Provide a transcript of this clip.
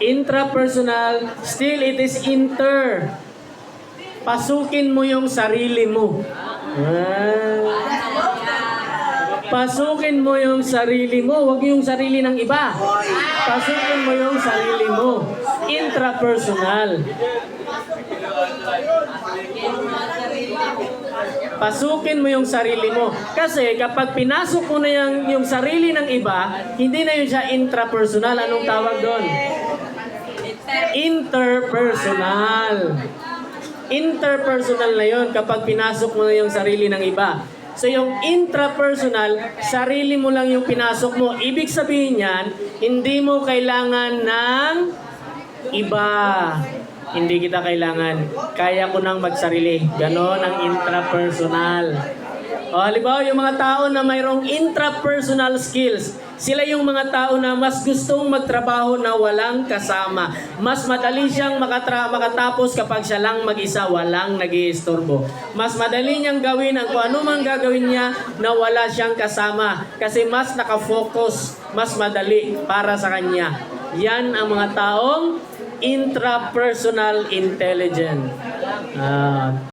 Intrapersonal, still it is inter. Pasukin mo yung sarili mo. Ah. Pasukin mo yung sarili mo, wag yung sarili ng iba. Pasukin mo yung sarili mo. Intrapersonal. Pasukin mo yung sarili mo. Kasi kapag pinasok mo na yung, yung sarili ng iba, hindi na yun siya intrapersonal. Anong tawag doon? Interpersonal. Interpersonal na yun kapag pinasok mo na yung sarili ng iba. So yung intrapersonal, sarili mo lang yung pinasok mo. Ibig sabihin yan, hindi mo kailangan ng iba. Hindi kita kailangan. Kaya ko nang magsarili. Ganon ang intrapersonal. O, halimbawa, yung mga tao na mayroong intrapersonal skills, sila yung mga tao na mas gustong magtrabaho na walang kasama. Mas madali siyang makatra- makatapos kapag siya lang mag-isa, walang nag Mas madali niyang gawin ang kung ano gagawin niya na wala siyang kasama. Kasi mas nakafocus, mas madali para sa kanya. Yan ang mga taong intrapersonal intelligent. Ah,